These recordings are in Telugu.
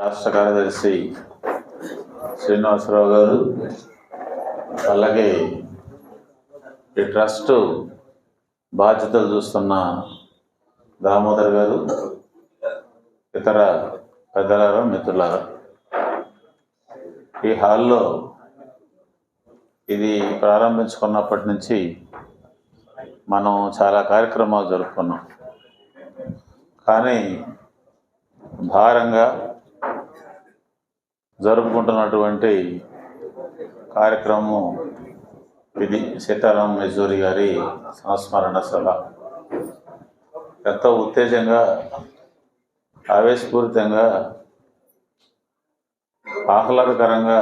రాష్ట్ర కార్యదర్శి శ్రీనివాసరావు గారు అలాగే ఈ ట్రస్ట్ బాధ్యతలు చూస్తున్న దామోదర్ గారు ఇతర పెద్దలారా మిత్రులారా. ఈ హాల్లో ఇది ప్రారంభించుకున్నప్పటి నుంచి మనం చాలా కార్యక్రమాలు జరుపుకున్నాం. కానీ భారంగా జరుపుకుంటున్నటువంటి కార్యక్రమం ఇది సీతారాం యెచూరి గారి సంస్మరణ సభ. ఎంతో ఉత్తేజంగా ఆవేశపూరితంగా ఆహ్లాదకరంగా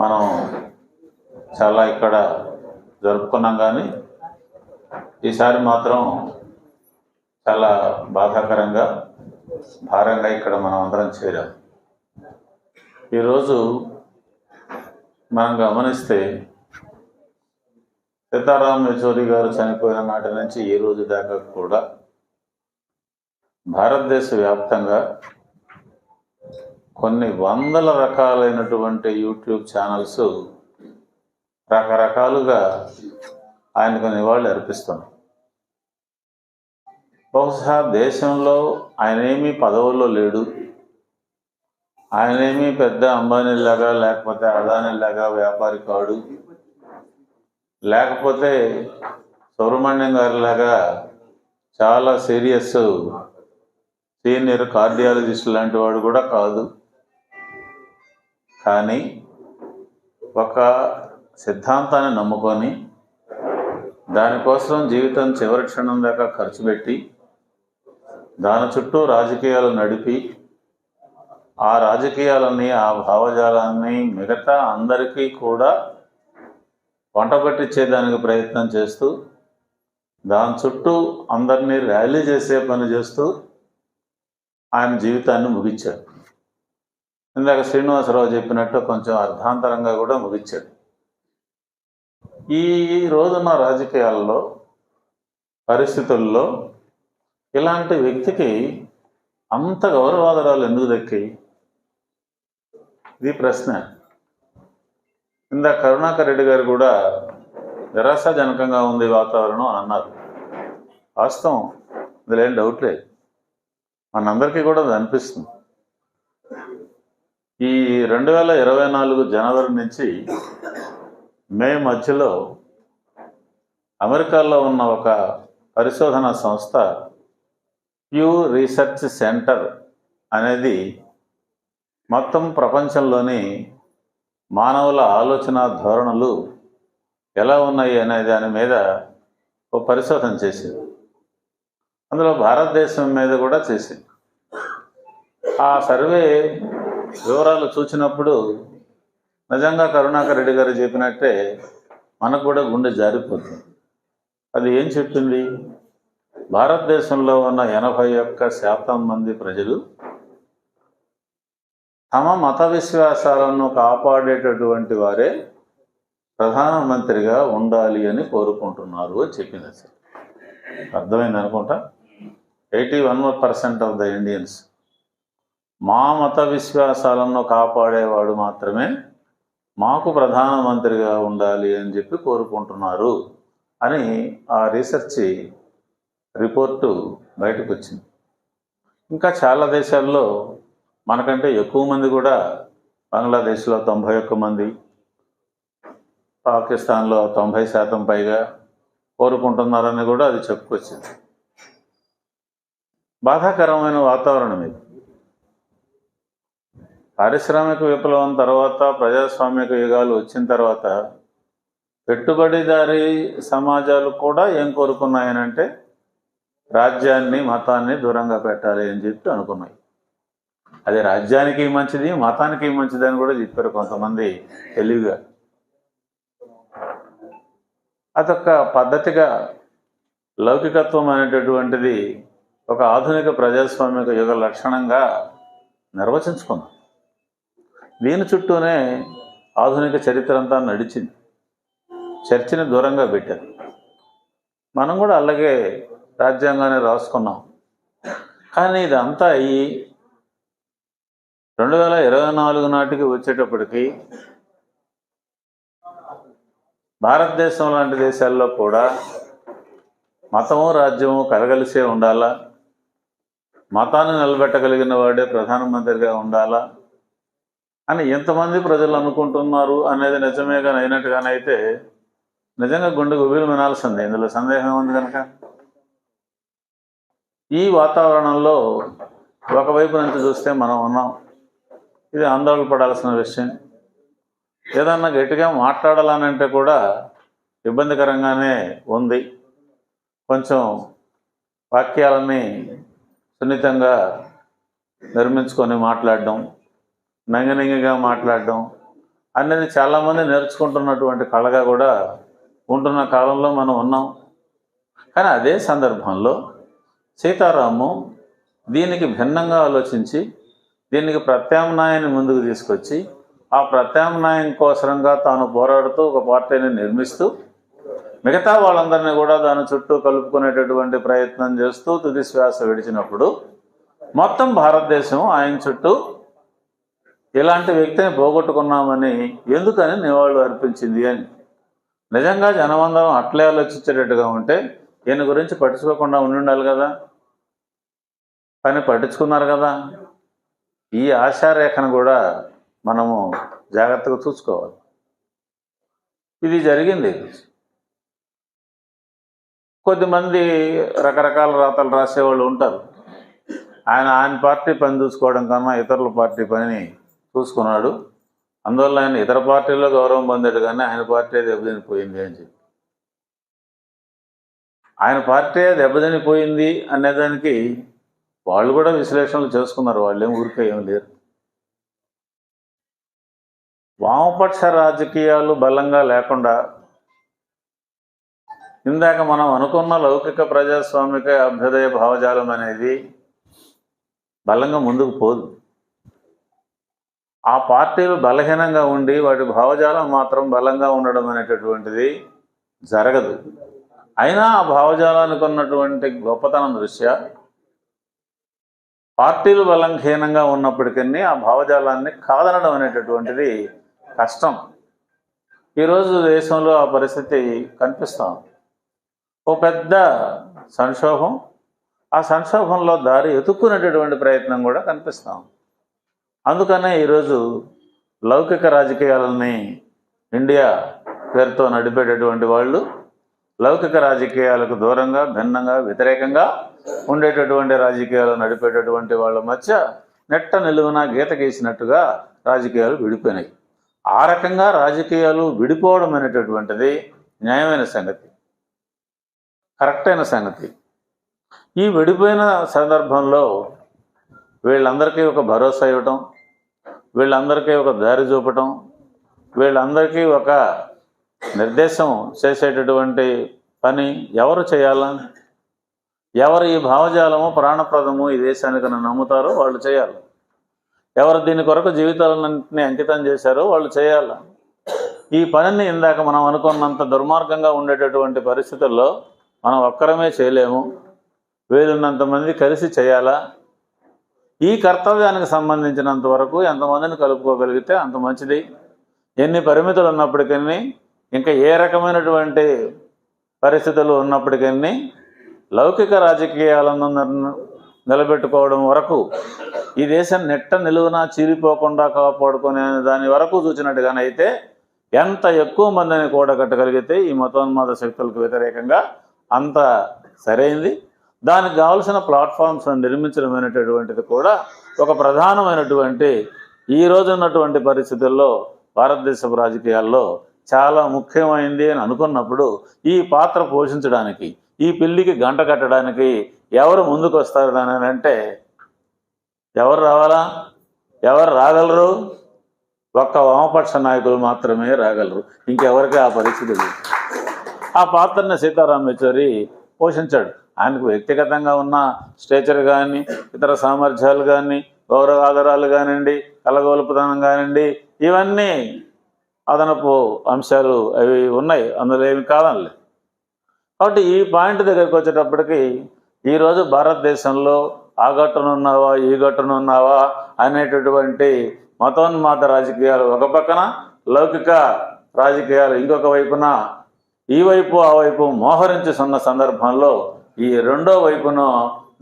మనం చాలా ఇక్కడ జరుపుకున్నాం కానీ ఈసారి మాత్రం చాలా బాధాకరంగా భారంగా ఇక్కడ మనం అందరం చేరాం. ఈరోజు మనం గమనిస్తే సీతారాం యచూరి గారు చనిపోయిన నాటి నుంచి ఈ రోజు దాకా కూడా భారతదేశ వ్యాప్తంగా కొన్ని వందల రకాలైనటువంటి యూట్యూబ్ ఛానల్స్ రకరకాలుగా ఆయనకు నివాళులు అర్పిస్తున్నాయి. బహుశా దేశంలో ఆయనేమీ పదవుల్లో లేడు. ఆయనేమి పెద్ద అంబానీలాగా లేకపోతే అదానీలాగా వ్యాపారి కాడు. లేకపోతే సుబ్రహ్మణ్యం గారిలాగా చాలా సీరియస్ సీనియర్ కార్డియాలజిస్ట్ లాంటి వాడు కూడా కాదు. కానీ ఒక సిద్ధాంతాన్ని నమ్ముకొని దానికోసం జీవితం చివరి క్షణం దాకా ఖర్చు పెట్టి దాని చుట్టూ రాజకీయాలు నడిపి ఆ రాజకీయాలని ఆ భావజాలాన్ని మిగతా అందరికీ కూడా వంటబట్టించేదానికి ప్రయత్నం చేస్తూ దాని చుట్టూ అందరినీ ర్యాలీ చేసే పని చేస్తూ ఆయన జీవితాన్ని ముగించాడు. ఇందాక శ్రీనివాసరావు చెప్పినట్టు కొంచెం అర్ధాంతరంగా కూడా ముగించాడు. ఈ రోజున్న రాజకీయాల్లో పరిస్థితుల్లో ఇలాంటి వ్యక్తికి అంత గౌరవాదరాలు ఎందుకు దక్కాయి? ఇది ప్రశ్న. ఇందా కరుణాకర్ రెడ్డి గారు కూడా నిరాశాజనకంగా ఉంది వాతావరణం అని అన్నారు. వాస్తవం. ఇందులో ఏం డౌట్ లేదు. మనందరికీ కూడా అది అనిపిస్తుంది. ఈ రెండు వేల ఇరవై నాలుగు జనవరి నుంచి మే మధ్యలో అమెరికాలో ఉన్న ఒక పరిశోధన సంస్థ ప్యూ రీసెర్చ్ సెంటర్ అనేది మొత్తం ప్రపంచంలోని మానవుల ఆలోచన ధోరణులు ఎలా ఉన్నాయి అనే దాని మీద ఒక పరిశోధన చేసింది. అందులో భారతదేశం మీద కూడా చేసింది. ఆ సర్వే వివరాలు చూసినప్పుడు నిజంగా కరుణాకర్ రెడ్డి గారు చెప్పినట్టే మనకు కూడా గుండె జారిపోతుంది. అది ఏం చెప్పింది భారతదేశంలో ఉన్న ఎనభై ఒక్క శాతం మంది ప్రజలు తమ మత విశ్వాసాలను కాపాడేటటువంటి వారే ప్రధానమంత్రిగా ఉండాలి అని కోరుకుంటున్నారు అని చెప్పింది సార్. అర్థమైంది అనుకుంటా? Eighty one percent of the Indians మా మత విశ్వాసాలను కాపాడేవాడు మాత్రమే మాకు ప్రధానమంత్రిగా ఉండాలి అని చెప్పి కోరుకుంటున్నారు అని ఆ రీసెర్చ్ రిపోర్టు బయటకు వచ్చింది. ఇంకా చాలా దేశాల్లో మనకంటే ఎక్కువ మంది కూడా బంగ్లాదేశ్లో తొంభై ఒక్క మంది పాకిస్తాన్లో తొంభై శాతం పైగా కోరుకుంటున్నారని కూడా అది చెప్పుకొచ్చింది. బాధాకరమైన వాతావరణం ఇది. పారిశ్రామిక విప్లవం తర్వాత ప్రజాస్వామిక యుగాలు వచ్చిన తర్వాత పెట్టుబడిదారీ సమాజాలు కూడా ఏం కోరుకున్నాయనంటే రాజ్యాన్ని మతాన్ని దూరంగా పెట్టాలి అని చెప్పి అనుకున్నాయి. అది రాజ్యానికి మంచిది మతానికి మంచిది అని కూడా చెప్పారు కొంతమంది తెలివిగా. అదొక పద్ధతిగా లౌకికత్వం అనేటటువంటిది ఒక ఆధునిక ప్రజాస్వామిక యుగ లక్షణంగా నిర్వచించుకుందాం. దీని చుట్టూనే ఆధునిక చరిత్ర అంతా నడిచింది. చర్చని దూరంగా పెట్టారు. మనం కూడా అలాగే రాజ్యాంగాన్ని రాసుకున్నాం. కానీ ఇదంతా అయ్యి రెండు వేల ఇరవై నాలుగు నాటికి వచ్చేటప్పటికి భారతదేశం లాంటి దేశాల్లో కూడా మతము రాజ్యము కలగలిసే ఉండాలా? మతాన్ని నిలబెట్టగలిగిన వాడే ప్రధానమంత్రిగా ఉండాలా? అని ఎంతమంది ప్రజలు అనుకుంటున్నారు అనేది నిజమే కానీ అయినట్టుగానైతే నిజంగా గుండె గుబీలు వినాల్సిందే. ఇందులో సందేహం ఉంది కనుక. ఈ వాతావరణంలో ఒకవైపు నుంచి చూస్తే మనం ఉన్నాం. ఇది ఆందోళన పడాల్సిన విషయం. ఏదన్నా గట్టిగా మాట్లాడాలనంటే కూడా ఇబ్బందికరంగానే ఉంది. కొంచెం వాక్యాలని సున్నితంగా నిర్మించుకొని మాట్లాడడం నంగనంగిగా మాట్లాడడం అనేది చాలామంది నేర్చుకుంటున్నటువంటి కళగా కూడా ఉంటున్న కాలంలో మనం ఉన్నాం. కానీ అదే సందర్భంలో సీతారాము దీనికి భిన్నంగా ఆలోచించి దీనికి ప్రత్యామ్నాయాన్ని ముందుకు తీసుకొచ్చి ఆ ప్రత్యామ్నాయం కోసరంగా తాను పోరాడుతూ ఒక పార్టీని నిర్మిస్తూ మిగతా వాళ్ళందరినీ కూడా దాని చుట్టూ కలుపుకునేటటువంటి ప్రయత్నం చేస్తూ తుది శ్వాస విడిచినప్పుడు మొత్తం భారతదేశం ఆయన చుట్టూ ఇలాంటి వ్యక్తిని పోగొట్టుకున్నామని ఎందుకని నివాళులు అర్పించింది అని. నిజంగా జనమందరం అట్లే ఆలోచించేటట్టుగా ఉంటే ఈయన గురించి పట్టించుకోకుండా ఉండి ఉండాలి కదా. కానీ పట్టించుకున్నారు కదా. ఈ ఆశారేఖను కూడా మనము జాగ్రత్తగా చూసుకోవాలి. ఇది జరిగింది. కొద్దిమంది రకరకాల రాతలు రాసేవాళ్ళు ఉంటారు. ఆయన ఆయన పార్టీ పని చూసుకోవడం కన్నా ఇతరుల పార్టీ పని చూసుకున్నాడు. అందువల్ల ఆయన ఇతర పార్టీలో గౌరవం పొందాడు కానీ ఆయన పార్టీ దెబ్బతినిపోయింది అని చెప్పి. ఆయన పార్టీ దెబ్బతినిపోయింది అనేదానికి వాళ్ళు కూడా విశ్లేషణలు చేసుకున్నారు వాళ్ళు ఏం ఊరికే ఏం లేరు. వామపక్ష రాజకీయాలు బలంగా లేకుండా ఇందాక మనం అనుకున్న లౌకిక ప్రజాస్వామిక అభ్యుదయ భావజాలం అనేది బలంగా ముందుకు పోదు. ఆ పార్టీలు బలహీనంగా ఉండి వాటి భావజాలం మాత్రం బలంగా ఉండడం అనేటటువంటిది జరగదు. అయినా ఆ భావజాలానికి ఉన్నటువంటి గొప్పతనం దృష్ట్యా పార్టీలు బలంహీనంగా ఉన్నప్పటికీ ఆ భావజాలాన్ని కాదనడం అనేటటువంటిది కష్టం. ఈరోజు దేశంలో ఆ పరిస్థితి కనిపిస్తాం ఓ పెద్ద సంక్షోభం ఆ సంక్షోభంలో దారి ఎతుక్కునేటటువంటి ప్రయత్నం కూడా కనిపిస్తాం అందుకనే ఈరోజు లౌకిక రాజకీయాలని ఇండియా పేరుతో నడిపేటటువంటి వాళ్ళు లౌకిక రాజకీయాలకు దూరంగా భిన్నంగా వ్యతిరేకంగా ఉండేటటువంటి రాజకీయాలు నడిపేటటువంటి వాళ్ళ మధ్య నెట్ట నిలువున గీత గీసినట్టుగా రాజకీయాలు విడిపోయినాయి. ఆ రకంగా రాజకీయాలు విడిపోవడం అనేటటువంటిది న్యాయమైన సంగతి. కరెక్ట్ అయిన సంగతి. ఈ విడిపోయిన సందర్భంలో వీళ్ళందరికీ ఒక భరోసా ఇవ్వటం వీళ్ళందరికీ ఒక దారి చూపటం వీళ్ళందరికీ ఒక నిర్దేశం చేసేటటువంటి పని ఎవరు చేయాలా? ఎవరు ఈ భావజాలము ప్రాణప్రదము ఈ దేశానికి నమ్ముతారో వాళ్ళు చేయాలి. ఎవరు దీని కొరకు జీవితాలన్నింటినీ అంకితం చేశారో వాళ్ళు చేయాలి. ఈ పనిని ఇందాక మనం అనుకున్నంత దుర్మార్గంగా ఉండేటటువంటి పరిస్థితుల్లో మనం ఒక్కరమే చేయలేము. వీలున్నంత మంది కలిసి చేయాలా? ఈ కర్తవ్యానికి సంబంధించినంత వరకు ఎంతమందిని కలుపుకోగలిగితే అంత మంచిది. ఎన్ని పరిమితులు ఉన్నప్పటికీ ఇంకా ఏ రకమైనటువంటి పరిస్థితులు ఉన్నప్పటికీ లౌకిక రాజకీయాలను నిలబెట్టుకోవడం వరకు ఈ దేశం నెట్ట నిలువున చీలిపోకుండా కాపాడుకునే దాని వరకు చూసినట్టుగానైతే ఎంత ఎక్కువ మందిని కూడగట్టగలిగితే ఈ మతోన్మాద శక్తులకు వ్యతిరేకంగా అంత సరైంది. దానికి కావలసిన ప్లాట్ఫామ్స్ నిర్మించడం అనేటటువంటిది కూడా ఒక ప్రధానమైనటువంటి ఈ రోజు ఉన్నటువంటి పరిస్థితుల్లో భారతదేశపు రాజకీయాల్లో చాలా ముఖ్యమైంది అని అనుకున్నప్పుడు ఈ పాత్ర పోషించడానికి ఈ పెళ్ళికి గంట కట్టడానికి ఎవరు ముందుకు వస్తారు అని అంటే ఎవరు రావాలా? ఎవరు రాగలరు? ఒక్క వామపక్ష నాయకులు మాత్రమే రాగలరు. ఇంకెవరికి ఆ పరిస్థితి లేదు. ఆ పాత్రని సీతారాం యచూరి పోషించాడు. ఆయనకు వ్యక్తిగతంగా ఉన్న స్టేచర్ కానీ ఇతర సామర్థ్యాలు కానీ గౌరవ ఆధారాలు కానివ్వండి కలగోలుపుతనం కానివ్వండి ఇవన్నీ అదనపు అంశాలు అవి ఉన్నాయి. అందులో ఏమి కాదనలే కాబట్టి ఈ పాయింట్ దగ్గరికి వచ్చేటప్పటికి ఈరోజు భారతదేశంలో ఆ గట్టునున్నావా ఈ గట్టునున్నావా అనేటటువంటి మతోన్మాద రాజకీయాలు ఒక పక్కన లౌకిక రాజకీయాలు ఇంకొక వైపున ఈ వైపు ఆ వైపు మోహరించుతున్న సందర్భంలో ఈ రెండో వైపును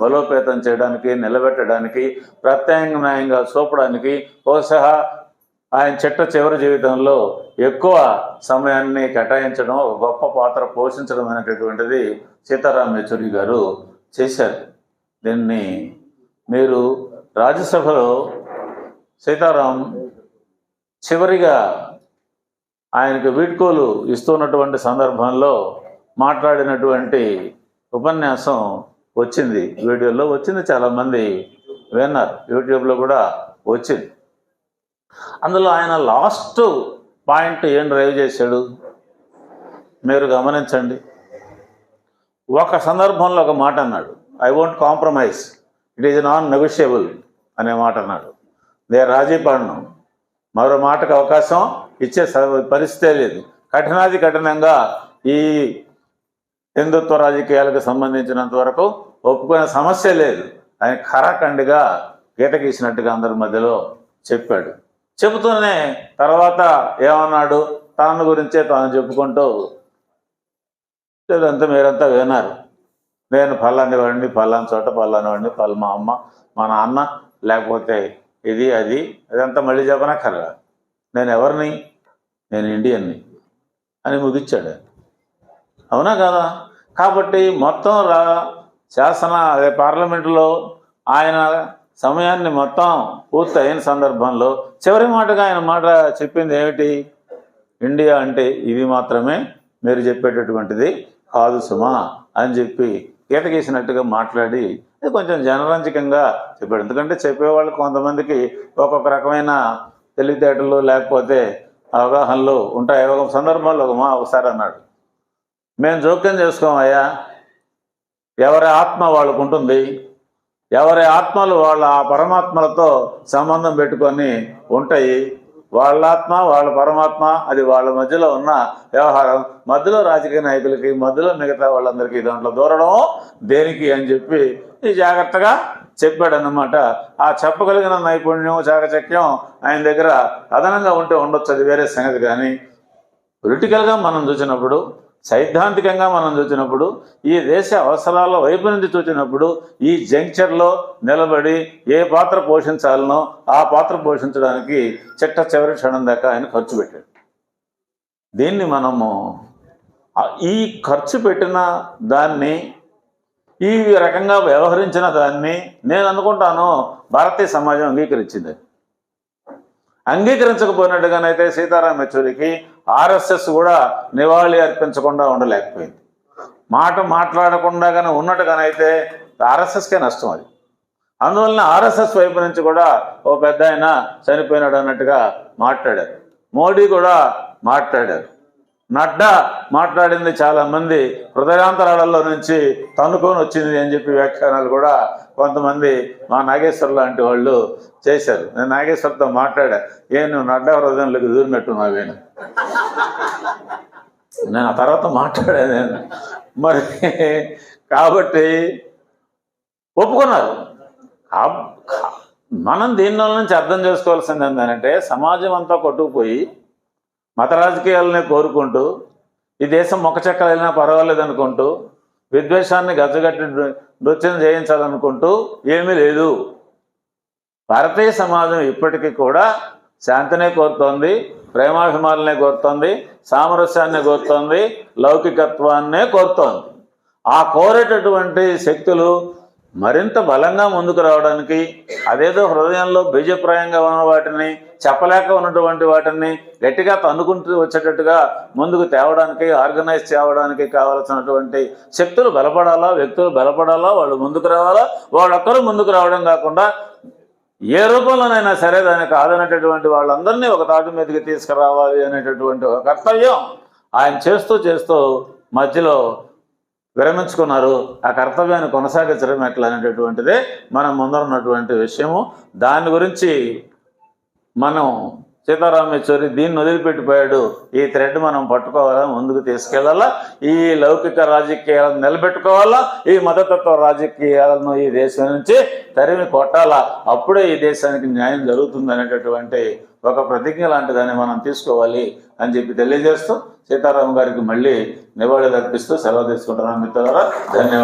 బలోపేతం చేయడానికి నిలబెట్టడానికి ప్రత్యామ్నాయంగా చూపడానికి బహుశా ఆయన చిట్ట చివరి జీవితంలో ఎక్కువ సమయాన్ని కేటాయించడం ఒక గొప్ప పాత్ర పోషించడం అనేటటువంటిది సీతారాం యేచూరి గారు చేశారు. దీన్ని మీరు రాజ్యసభలో సీతారాం చివరిగా ఆయనకు వీడ్కోలు ఇస్తున్నటువంటి సందర్భంలో మాట్లాడినటువంటి ఉపన్యాసం వచ్చింది. వీడియోలో వచ్చింది. చాలామంది విన్నారు. యూట్యూబ్లో కూడా వచ్చింది. అందులో ఆయన లాస్ట్ పాయింట్ ఏం డ్రైవ్ చేశాడు? మీరు గమనించండి. ఒక సందర్భంలో ఒక మాట అన్నాడు. I won't compromise it is non negotiable అనే మాట అన్నాడు. నే రాజీ పడను మరో మాటకు అవకాశం ఇచ్చే స- పరిస్థితే లేదు. కఠినాది కఠినంగా ఈ హిందుత్వ రాజకీయాలకు సంబంధించినంత వరకు ఒప్పుకునే సమస్య లేదు ఆయన ఖరాఖండిగా గీత గీసినట్టుగా అందరి మధ్యలో చెప్పాడు. చెబుతూనే తర్వాత ఏమన్నాడు? తన గురించే తాను చెప్పుకుంటూ ఇదంతా మీరంతా విన్నారు. నేను పల్లాని వాడిని పల్లాని చోట పల్లాని వాడిని పల్ల మా అమ్మ మా నాన్న లేకపోతే ఇది అది ఇదంతా మళ్ళీ చెప్పనక్కర్లా. నేను ఎవరిని? నేను ఇండియన్ని అని ముగించాడు. అవునా కదా? కాబట్టి మొత్తం రా శాసన అదే పార్లమెంటులో ఆయన సమయాన్ని మొత్తం పూర్తయిన సందర్భంలో చివరి మాటగా ఆయన మాట చెప్పింది ఏమిటి? ఇండియా అంటే ఇది మాత్రమే మీరు చెప్పేటటువంటిది కాదు సుమా అని చెప్పి గీత గీసినట్టుగా మాట్లాడి అది కొంచెం జనరంజకంగా చెప్పాడు. ఎందుకంటే చెప్పేవాళ్ళు కొంతమందికి ఒక్కొక్క రకమైన తెలివితేటలు లేకపోతే అవగాహనలు ఉంటాయి. ఒక సందర్భంలో ఒక మా ఒకసారి అన్నాడు మేము జోక్యం చేసుకోమయ్యా ఎవరి ఆత్మ వాళ్ళకు ఉంటుంది ఎవరి ఆత్మలు వాళ్ళ ఆ పరమాత్మలతో సంబంధం పెట్టుకొని ఉంటాయి. వాళ్ళ ఆత్మ వాళ్ళ పరమాత్మ అది వాళ్ళ మధ్యలో ఉన్న వ్యవహారం. మధ్యలో రాజకీయ నాయకులకి మధ్యలో మిగతా వాళ్ళందరికీ దాంట్లో దూరడం దేనికి అని చెప్పి ఈ జాగ్రత్తగా చెప్పాడన్నమాట. ఆ చెప్పగలిగిన నైపుణ్యం చాకచక్యం ఆయన దగ్గర అదనంగా ఉంటే ఉండొచ్చు. అది వేరే సంగతి కానీ పొలిటికల్గా మనం చూసినప్పుడు సైద్ధాంతికంగా మనం చూసినప్పుడు ఈ దేశ అవసరాల వైపు నుంచి చూసినప్పుడు ఈ జంక్చర్లో నిలబడి ఏ పాత్ర పోషించాలనో ఆ పాత్ర పోషించడానికి చిట్ట చివరి క్షణం దాకా ఆయన ఖర్చు పెట్టాడు. దీన్ని మనము ఈ ఖర్చు పెట్టిన దాన్ని ఈ రకంగా వ్యవహరించిన దాన్ని నేను అనుకుంటాను భారతీయ సమాజం అంగీకరించింది. అంగీకరించకపోయినట్టుగానైతే సీతారాం యెచూరికి ఆర్ఎస్ఎస్ కూడా నివాళి అర్పించకుండా ఉండలేకపోయింది. మాట మాట్లాడకుండా కానీ ఉన్నట్టుగానైతే ఆర్ఎస్ఎస్కే నష్టం అది. అందువలన ఆర్ఎస్ఎస్ వైపు నుంచి కూడా ఓ పెద్ద ఆయన చనిపోయినాడు అన్నట్టుగా మాట్లాడారు. మోడీ కూడా మాట్లాడారు. నడ్డా మాట్లాడింది చాలా మంది హృదయాంతరాలలో నుంచి తనుకొని వచ్చింది అని చెప్పి వ్యాఖ్యానాలు కూడా కొంతమంది మా నాగేశ్వర్ లాంటి వాళ్ళు చేశారు. నేను నాగేశ్వర్తో మాట్లాడా ఏ నువ్వు నడ్డా హృదయంలోకి దూరినట్టు నావేను నేను ఆ తర్వాత మాట్లాడా నేను. మరి కాబట్టి ఒప్పుకున్నారు. మనం దీనిలో నుంచి అర్థం చేసుకోవాల్సింది ఏంటంటే సమాజం అంతా కొట్టుకుపోయి మత రాజకీయాలనే కోరుకుంటూ ఈ దేశం మొక్క చెక్కలైనా పర్వాలేదు అనుకుంటూ విద్వేషాన్ని గచ్చగట్టి నృత్యం చేయించాలనుకుంటూ ఏమీ లేదు. భారతీయ సమాజం ఇప్పటికీ కూడా శాంతినే కోరుతోంది ప్రేమాభిమానులనే కోరుతోంది సామరస్యాన్ని కోరుతోంది లౌకికత్వాన్నే కోరుతోంది. ఆ కోరేటటువంటి శక్తులు మరింత బలంగా ముందుకు రావడానికి అదేదో హృదయంలో బీజప్రాయంగా ఉన్న వాటిని చెప్పలేక ఉన్నటువంటి వాటిని గట్టిగా తన్నుకుంటూ వచ్చేటట్టుగా ముందుకు తేవడానికి ఆర్గనైజ్ చేయడానికి కావలసినటువంటి శక్తులు బలపడాలా వ్యక్తులు బలపడాలా వాళ్ళు ముందుకు రావాలా వాళ్ళొక్కరూ ముందుకు రావడం కాకుండా ఏ రూపంలోనైనా సరే దానికి కాదనేటటువంటి వాళ్ళందరినీ ఒక తాటి మీదకి తీసుకురావాలి అనేటటువంటి ఒక కర్తవ్యం ఆయన చేస్తూ చేస్తూ మధ్యలో విరమించుకున్నారు. ఆ కర్తవ్యాన్ని కొనసాగించడం ఎట్లా అనేటటువంటిదే మనం ముందరున్నటువంటి విషయము. దాని గురించి మనం సీతారాం దీన్ని వదిలిపెట్టిపోయాడు. ఈ థ్రెడ్ మనం పట్టుకోవాలా? ముందుకు తీసుకెళ్ళాలా ఈ లౌకిక రాజకీయాలను నిలబెట్టుకోవాలా? ఈ మతతత్వ రాజకీయాలను ఈ దేశం నుంచి తరిమి కొట్టాలా? అప్పుడే ఈ దేశానికి న్యాయం జరుగుతుంది అనేటటువంటి ఒక ప్రతిజ్ఞ లాంటిదాన్ని మనం తీసుకోవాలి అని చెప్పి తెలియజేస్తూ సీతారాం గారికి మళ్ళీ నివాళులు అర్పిస్తూ సెలవు తీసుకుంటున్నాను మిత్రులారా. ధన్యవాదాలు.